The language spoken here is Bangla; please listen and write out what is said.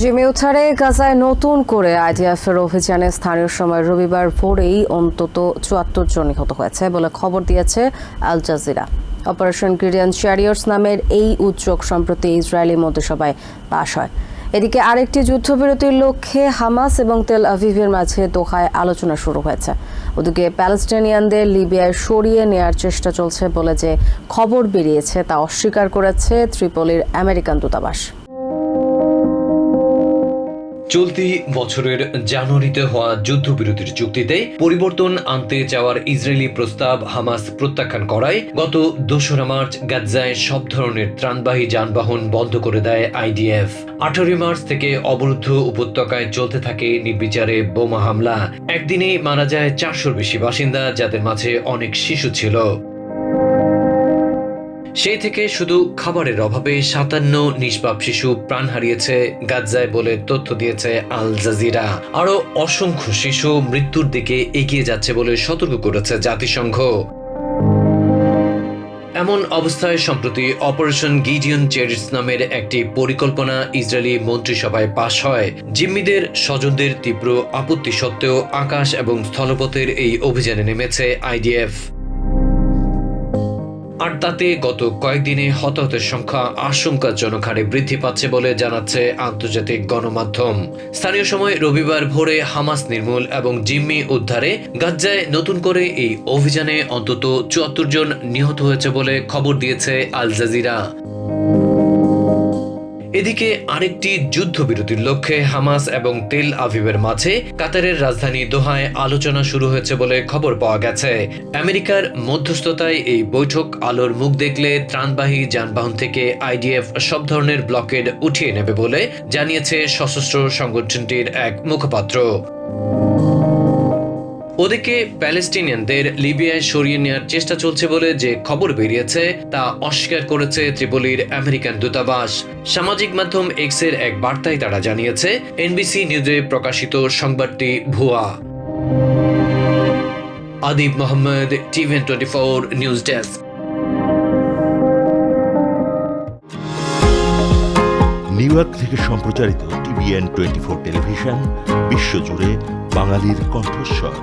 জিমিউথারে গাজায় নতুন করে আইডিএফের অভিযানে স্থানীয় সময় রবিবার ভোরেই অন্তত চুয়াত্তর জন নিহত হয়েছে বলে খবর দিয়েছে আল জাজিরা। অপারেশন গ্রিডিয়ান চ্যারিয়র্স নামের এই উদ্যোগ সম্প্রতি ইসরায়েলি মন্ত্রিসভায় পাশ হয়। এদিকে আরেকটি যুদ্ধবিরতির লক্ষ্যে হামাস এবং তেল আভিভের মাঝে দোহায় আলোচনা শুরু হয়েছে। ওদিকে প্যালেস্টাইনিয়ানদের লিবিয়ায় সরিয়ে নেয়ার চেষ্টা চলছে বলে যে খবর বেরিয়েছে তা অস্বীকার করেছে ত্রিপলির আমেরিকান দূতাবাস। চলতি বছরের জানুয়ারিতে হওয়া যুদ্ধবিরতির চুক্তিতে পরিবর্তন আনতে যাওয়ার ইসরায়েলি প্রস্তাব হামাস প্রত্যাখ্যান করায় গত দোসরা মার্চ গাজ্জায় সব ধরনের ত্রাণবাহী যানবাহন বন্ধ করে দেয় আইডিএফ। আঠারোই মার্চ থেকে অবরুদ্ধ উপত্যকায় চলতে থাকে নির্বিচারে বোমা হামলা। একদিনে মারা যায় চারশোর বেশি বাসিন্দা, যাদের মাঝে অনেক শিশু ছিল। সেই থেকে শুধু খাবারের অভাবে সাতান্ন নিষ্পাপ শিশু প্রাণ হারিয়েছে গাজ্জায় বলে তথ্য দিয়েছে আল জাজিরা। আরও অসংখ্য শিশু মৃত্যুর দিকে এগিয়ে যাচ্ছে বলে সতর্ক করেছে জাতিসংঘ। এমন অবস্থায় সম্প্রতি অপারেশন গিডিয়ন চেরিস নামের একটি পরিকল্পনা ইসরায়েলি মন্ত্রিসভায় পাশ হয়। জিম্মিদের স্বজনদের তীব্র আপত্তি সত্ত্বেও আকাশ এবং স্থলপথের এই অভিযানে নেমেছে আইডিএফ। আর তাতে গত কয়েকদিনে হতাহতের সংখ্যা আশঙ্কাজনক হারে বৃদ্ধি পাচ্ছে বলে জানাচ্ছে আন্তর্জাতিক গণমাধ্যম। স্থানীয় সময় রবিবার ভোরে হামাস নির্মূল এবং জিম্মি উদ্ধারে গাজ্জায় নতুন করে এই অভিযানে অন্তত চুয়াত্তর জন নিহত হয়েছে বলে খবর দিয়েছে আল জাজিরা। এদিকে আরেকটি যুদ্ধবিরতির লক্ষ্যে হামাস এবং তেল আভিবের মাঝে কাতারের রাজধানী দোহায় আলোচনা শুরু হয়েছে বলে খবর পাওয়া গেছে। আমেরিকার মধ্যস্থতায় এই বৈঠক আলোর মুখ দেখলে ত্রাণবাহী যানবাহন থেকে আইডিএফ সব ধরনের ব্লকেড উঠিয়ে নেবে বলে জানিয়েছে সশস্ত্র সংগঠনটির এক মুখপাত্র। ওদিকে প্যালেস্টিনিয়ানদের লিবিয়ায় সরিয়ে নেওয়ার চেষ্টা চলছে বলে যে খবর বেরিয়েছে, তা অস্বীকার করেছে ত্রিপলির আমেরিকান দূতাবাস। সামাজিক মাধ্যম এক্সের এক বার্তায় তারা জানিয়েছে, এনবিসি নিউজে প্রকাশিত সংবাদটি ভুয়া। Adib Mohammad TVN twenty four news desk. New York থেকে সম্প্রচারিত টিভিএন টোয়েন্টি ফোর টেলিভিশন, বিশ্বজুড়ে বাঙালির কণ্ঠস্বর।